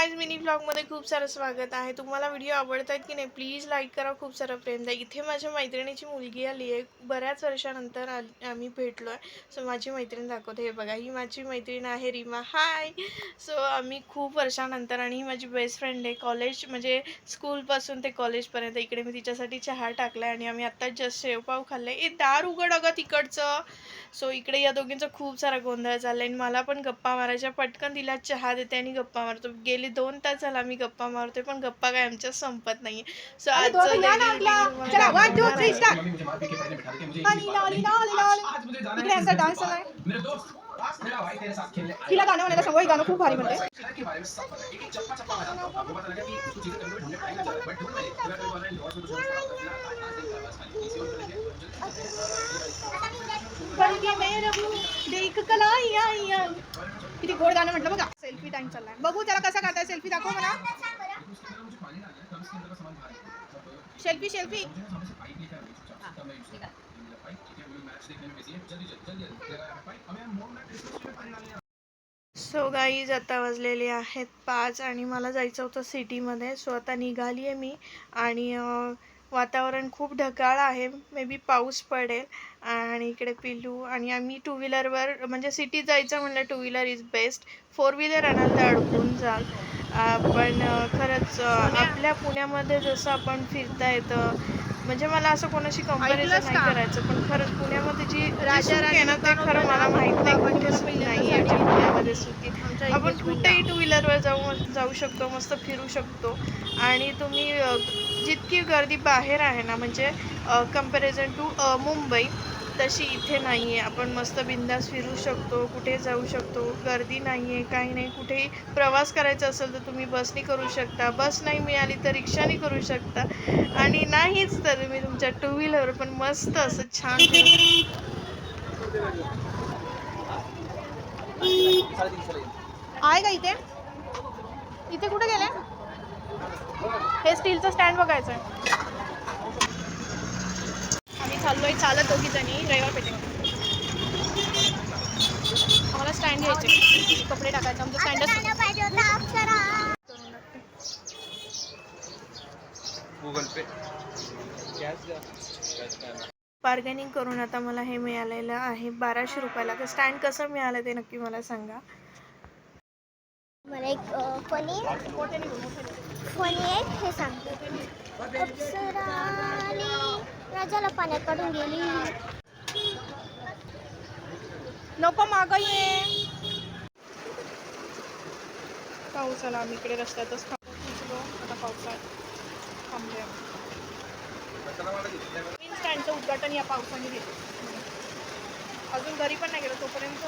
Guys mini ब्लॉगमध्ये खूप सारं स्वागत आहे. तुम्हाला व्हिडिओ आवडत आहेत की नाही प्लीज लाईक करा. खूप सारं प्रेम द्या. इथे माझ्या मैत्रिणीची मुलगी आली आहे. बऱ्याच वर्षानंतर आम्ही भेटलो आहे सो माझी मैत्रीण दाखवते. हे बघा ही माझी मैत्रीण आहे रीमा. हाय सो आम्ही खूप वर्षानंतर आणि ही माझी बेस्ट फ्रेंड आहे. कॉलेज म्हणजे स्कूलपासून ते कॉलेजपर्यंत इकडे मी तिच्यासाठी चहा टाकला आहे आणि आम्ही आत्ताच जस्ट शेवपाव खाल्ले ए दार उघड अगं तिकडचं. सो इकडे या दोघींचा खूप सारा गोंधळ चाललाय आणि मला पण गप्पा मारायच्या. पटकन तिला चहा देते आणि गप्पा मारतो. गेली दोन तास झाला मी गप्पा मारते पण गप्पा काय आमच्या संपत नाहीये. सो आजचं. आज डान्स तिला गाणं म्हणायला सांगू हे गाणं खूप भारी म्हणते. शहर ना मैं देख किती गोड गाणं म्हटलं बघा. सेल्फी टाइम चाललाय. बघू त्याला कसा काढताय सेल्फी दाखव मला. सेल्फी सेल्फी सो गाईज आता वाजलेले आहेत पाच आणि मला जायचं होतं सिटीमध्ये सो आता निघाली आहे मी आणि वातावरण खूप ढगाळ आहे. मे बी पाऊस पडेल आणि इकडे पिल्लू आणि आम्ही टू व्हीलरवर म्हणजे सिटी जायचं म्हणलं two wheeler is best four wheeler आणाल तर अडकून जाल. पण खरंच आपल्या पुण्यामध्ये जसं आपण फिरता येतं म्हणजे मला असं कोणाशी कंपॅरिझन नाही? करायचं पण खरंच पुण्यामध्ये जी राजा आहे ना ते खरं मला माहीत नाही. नाही आहे पुण्यामध्ये आपण कुठेही टू व्हीलरवर जाऊ जाऊ शकतो मस्त फिरू शकतो. आणि तुम्ही जितकी गर्दी बाहेर आहे ना म्हणजे कंपॅरिझन टू मुंबई तशी इथे नाही आहे आपण मस्त बिंदास फिरू शकतो कुठे जाऊ शकतो गर्दी नाही आहे काही नाही. कुठेही प्रवास करायचा असेल तर तुम्ही बसनी करू शकता. बस नाही मिळाली तर रिक्षाने करू शकता. आणि नाहीच तर तुम्ही तुमच्या टू व्हीलरवर पण मस्त असं छान आहे. का इथे? इथे कुठे गेले? हे स्टीलचं स्टँड बघायचं आहे चाललोय चालत दोघी जणी रविवार पेठेमध्ये. आम्हाला स्टँड घ्यायचे. कपडे टाकायचे. आमचं स्टँडच गूगल पे बार्गेनिंग करून आता मला हे मिळालेलं आहे. बाराशे रुपयाला. तर स्टँड कसं मिळालं ते नक्की मला सांगा. मला एक पनीर. पनीर हे सांगते. राजाला पाण्यात काढून गेली. नको मागं ये. पाऊस आला आम्ही इकडे रस्त्यातच थांबलो आता पावसाळ्यात थांबले मेन स्टँडचं उद्घाटन या पावसाने घेतलं अजून घरी पण नाही गेलं तोपर्यंत.